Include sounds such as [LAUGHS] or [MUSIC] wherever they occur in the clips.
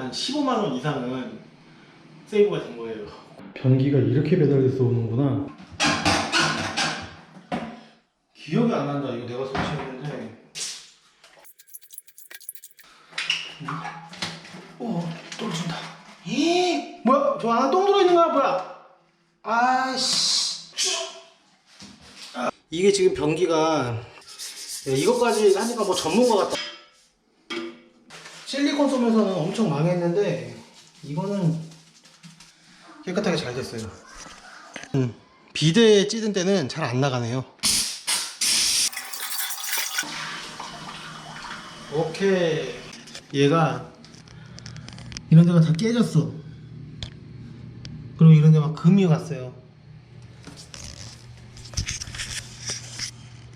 한 15만 원 이상은 세이브가 된 거예요. 변기가 이렇게 배달돼서 오는구나. 기억이 안 난다. 이거 내가 설치했는데. 오, 떨어진다. 이 뭐야? 저 안에 똥 들어 있는 거야, 뭐야? 아씨. 이게 지금 변기가 야, 이것까지 하니까 뭐 전문가 같다. 실리콘 솜에서는 엄청 망했는데 이거는 깨끗하게 잘 됐어요. 음, 비데에 찌든 때는 잘 안 나가네요. 오케이. 얘가 이런 데가 다 깨졌어. 그리고 이런 데 막 금이 갔어요.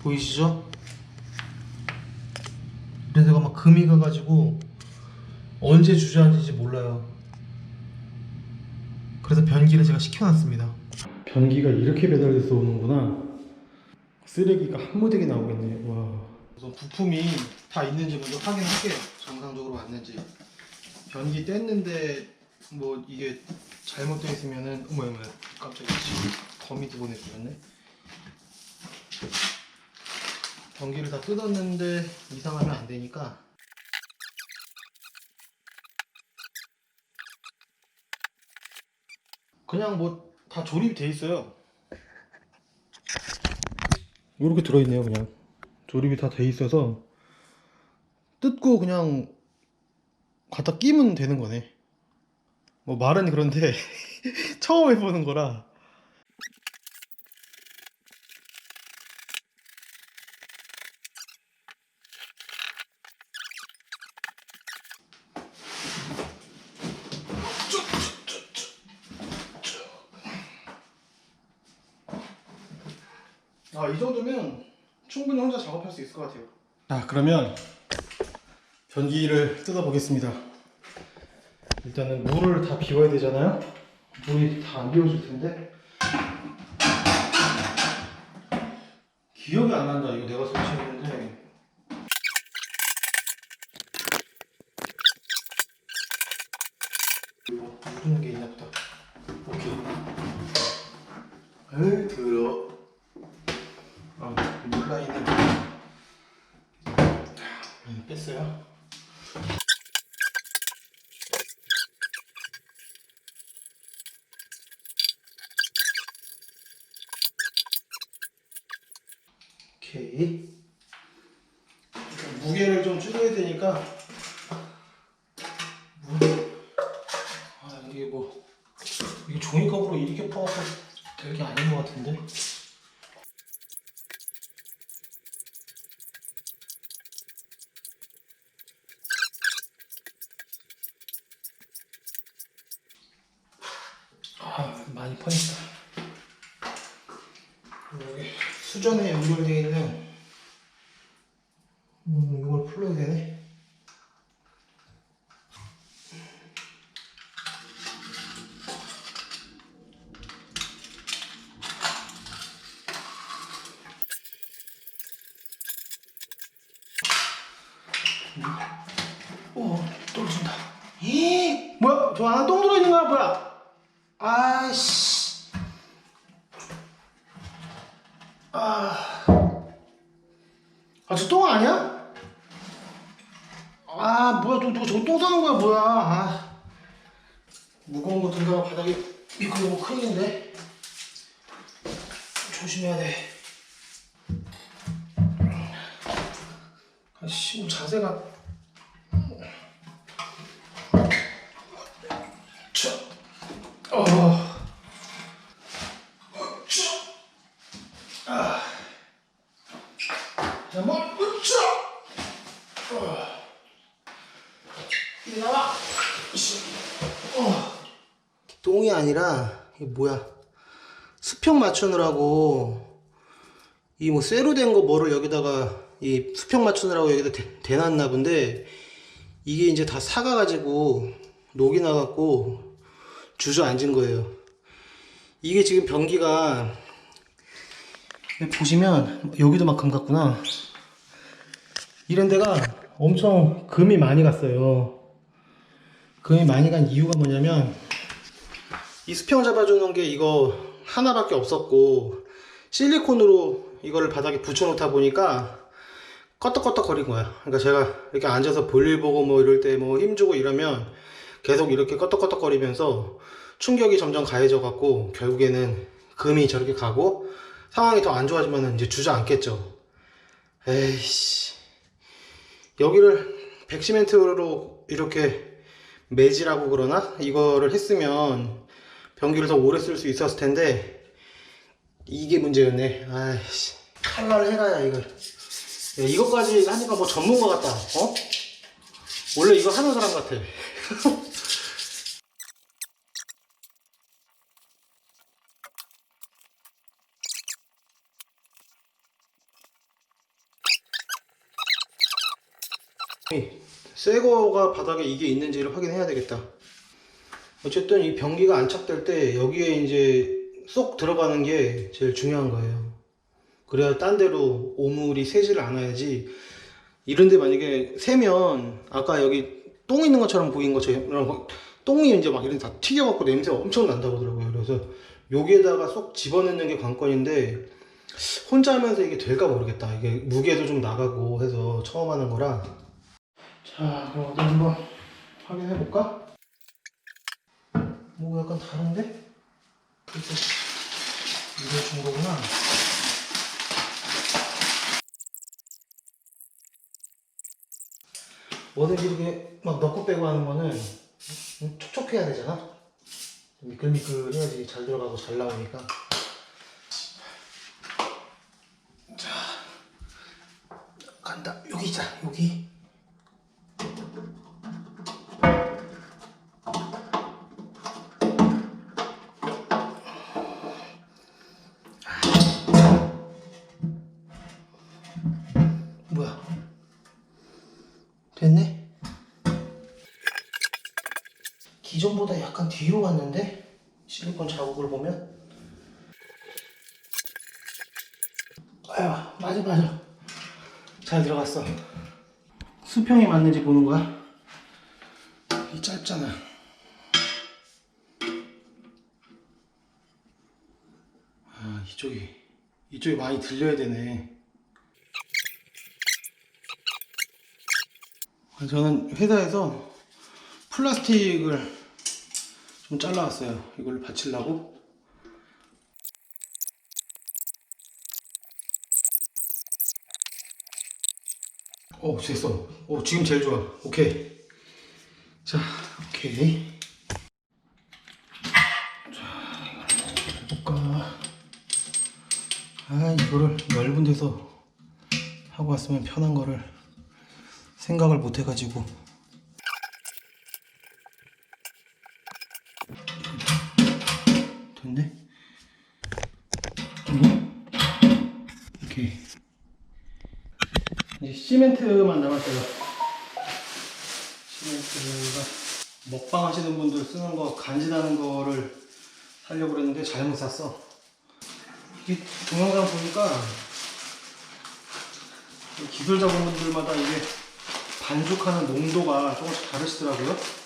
보이시죠? 이런 데가 막 금이 가가지고 언제 주저앉을지 몰라요. 그래서 변기를 제가 시켜놨습니다. 변기가 이렇게 배달돼서 오는구나. 쓰레기가 한 무더기 나오겠네. 와. 우선 부품이 다 있는지 먼저 확인할게요. 정상적으로 왔는지. 변기 뗐는데 뭐 이게 잘못되어 있으면은 어머 어머 깜짝이야 더 밑에 보내주셨네. 변기를 다 뜯었는데 이상하면 안 되니까 그냥 뭐 다 조립이 돼 있어요. 이렇게 들어있네요, 그냥. 조립이 다 돼 있어서. 뜯고 그냥 갖다 끼면 되는 거네. 뭐 말은 그런데 [LAUGHS] 처음 해보는 거라. 아, 이 정도면 충분히 혼자 작업할 수 있을 것 같아요. 자, 그러면 변기를 뜯어 보겠습니다. 일단은 물을 다 비워야 되잖아요. 물이 다 안 비워질 텐데. 기억이 안 난다. 이거 내가 설치했는데. 뭐 누르는 게 있나 보다. 오케이. 에이 들어. 아, 물 라인을 음, 뺐어요. 오케이. 무게를 좀 줄여야 되니까. 무... 아 이게 뭐 이게 종이컵으로 이렇게 퍼갖고 될 게 아닌 것 같은데. 아 많이 퍼냈다. 여기 수전에 연결되어 있는 음 이걸 풀어야 되네. 오 떨어진다. 이 뭐야? 저 안에 똥 들어 있는 거야 뭐야? 아, 뭐야, 너, 너, 저똥 싸는 거야, 뭐야. 아. 무거운 거 든다가 바닥에 미끄러워 큰일인데. 조심해야 돼. 아, 씨, 뭐 자세가. 차. 어. 자, 뭘, 으쌰! 어. 이리 나와! 으쌰. 어. 똥이 아니라, 이게 뭐야. 수평 맞추느라고, 이 뭐 쇠로 된 거 뭐를 여기다가, 이 수평 맞추느라고 여기다 대, 대놨나 본데, 이게 이제 다 사가가지고, 녹이 나갖고, 주저앉은 거예요. 이게 지금 변기가, 보시면 여기도 막금 같구나. 이런 데가 엄청 금이 많이 갔어요. 금이 많이 간 이유가 뭐냐면 이 수평 잡아주는 게 이거 하나밖에 없었고 실리콘으로 이거를 바닥에 붙여놓다 보니까 껐덕껐덕 거린 거야. 그러니까 제가 이렇게 앉아서 볼일 보고 뭐 이럴 때 뭐 힘주고 이러면 계속 이렇게 껐덕껐덕 거리면서 충격이 점점 가해져 갖고 결국에는 금이 저렇게 가고 상황이 더 안 좋아지면 이제 주저앉겠죠. 에이씨. 여기를 백시멘트로 이렇게 매질하고 그러나 이거를 했으면 변기를 더 오래 쓸 수 있었을 텐데 이게 문제였네. 아이씨. 칼날 해라야 이걸. 야, 이거까지 하니까 뭐 전문가 같다. 어? 원래 이거 하는 사람 같아. [LAUGHS] 새 거가 바닥에 이게 있는지를 확인해야 되겠다. 어쨌든 이 변기가 안착될 때 여기에 이제 쏙 들어가는 게 제일 중요한 거예요. 그래야 딴 데로 오물이 새지를 않아야지. 이런데 만약에 새면 아까 여기 똥 있는 것처럼 보인 것처럼 똥이 이제 막 이런 다 튀겨갖고 냄새 엄청 난다고 하더라고요. 그래서 여기에다가 쏙 집어넣는 게 관건인데 혼자 하면서 이게 될까 모르겠다. 이게 무게도 좀 나가고 해서 처음 하는 거라. 자, 그럼 한번 확인해 볼까? 뭐 약간 다른데? 이걸 준 거구나. 뭐든지 이렇게 막 넣고 빼고 하는 거는 좀 촉촉해야 되잖아? 좀 미끌미끌 해야지 잘 들어가고 잘 나오니까. 자, 간다. 여기 있자, 여기. 기존보다 약간 뒤로 왔는데? 실리콘 자국을 보면? 아유, 맞아, 맞아. 잘 들어갔어. 수평이 맞는지 보는 거야. 이 짧잖아. 아, 이쪽이, 이쪽이 많이 들려야 되네. 저는 회사에서 플라스틱을 좀 잘라왔어요. 이걸 받치려고. 오, 됐어. 오, 지금 제일 좋아. 오케이. 자, 오케이. 자, 이걸 볼까. 아, 이거를 넓은 데서 하고 왔으면 편한 거를 생각을 못 해가지고. 응? 오케이. 이제 시멘트만 남았어요. 시멘트가 먹방 하시는 분들 쓰는 거 간지나는 거를 사려고 그랬는데 잘못 샀어. 이게 동영상 보니까 이 기술자분들마다 이게 반죽하는 농도가 조금씩 다르시더라고요.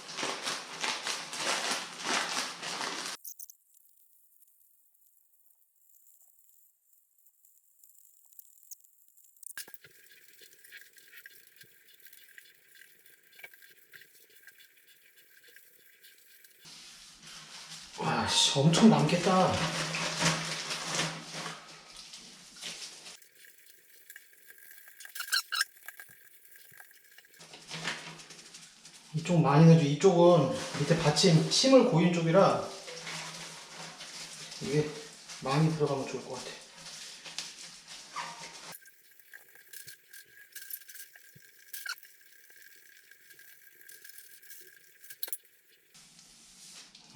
와, 씨, 엄청 남겠다. 이쪽 많이 내줘. 이쪽은 밑에 받침 침을 고인 쪽이라 이게 많이 들어가면 좋을 것 같아.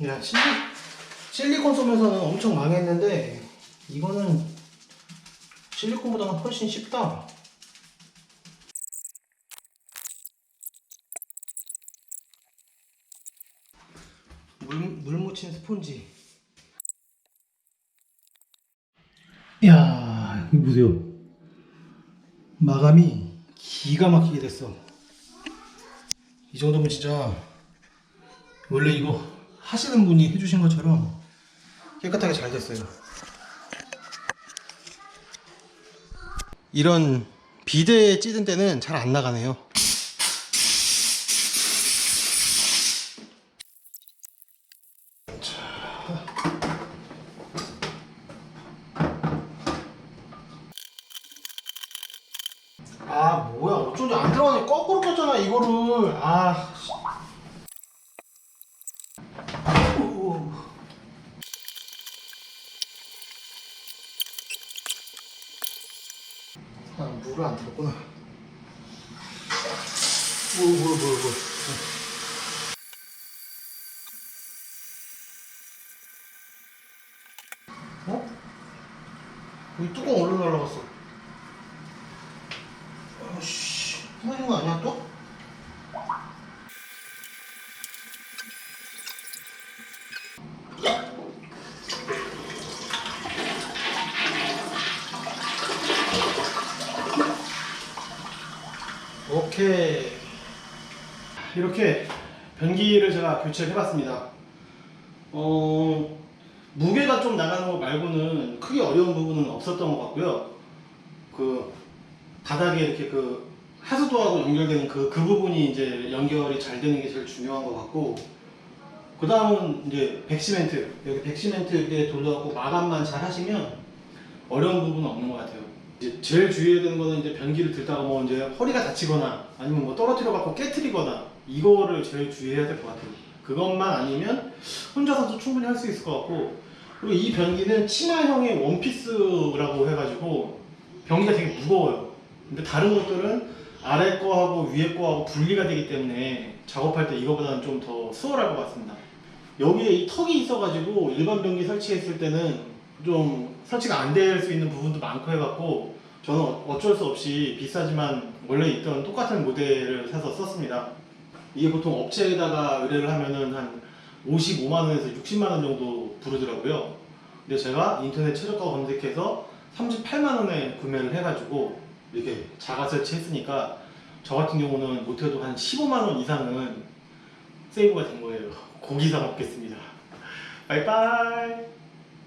야, 실리, 실리콘 쏘면서는 엄청 망했는데 이거는 실리콘보다는 훨씬 쉽다. 물, 물 묻힌 스폰지. 야, 이거 보세요. 마감이 기가 막히게 됐어. 이 정도면 진짜 원래 이거 하시는 분이 해주신 것처럼 깨끗하게 잘 됐어요. 이런 비데에 찌든 때는 잘 안 나가네요. 아 뭐야 어쩐지 안 들어가네 거꾸로 꼈잖아 이거를 아 씨. 오. 아 물을 안 들었구나 뭐뭐뭐뭐 어? 여기 뚜껑 올려 날라갔어 아씨 부러진 거 아니야 또? 오케이 이렇게 변기를 제가 교체를 해봤습니다. 어 무게가 좀 나가는 거 말고는 크게 어려운 부분은 없었던 것 같고요. 그 바닥에 이렇게 그 하수도하고 연결되는 그, 그 부분이 이제 연결이 잘 되는 게 제일 중요한 것 같고 그 다음은 이제 백시멘트. 여기 백시멘트 이렇게 돌려갖고 마감만 잘 하시면 어려운 부분은 없는 것 같아요 이제 제일 주의해야 되는 거는 이제 변기를 들다가 뭐 이제 허리가 다치거나 아니면 뭐 떨어뜨려 갖고 깨트리거나 이거를 제일 주의해야 될 것 같아요 그것만 아니면 혼자서도 충분히 할 수 있을 것 같고 그리고 이 변기는 치마형의 원피스라고 해가지고 변기가 되게 무거워요. 근데 다른 것들은 아래 거하고 위에 거하고 분리가 되기 때문에 작업할 때 이거보다는 좀 더 수월할 것 같습니다. 여기에 이 턱이 있어가지고 일반 변기 설치했을 때는 좀 설치가 안 될 수 있는 부분도 많고 해갖고 저는 어쩔 수 없이 비싸지만 원래 있던 똑같은 모델을 사서 썼습니다. 이게 보통 업체에다가 의뢰를 하면은 한 55만 원에서 60만 원 정도 부르더라고요. 근데 제가 인터넷 최저가 검색해서 38만 원에 구매를 해가지고 이렇게 자가 설치했으니까 저 같은 경우는 못해도 한 15만 원 이상은 세이브가 된 거예요. 고기 사 먹겠습니다. 바이바이.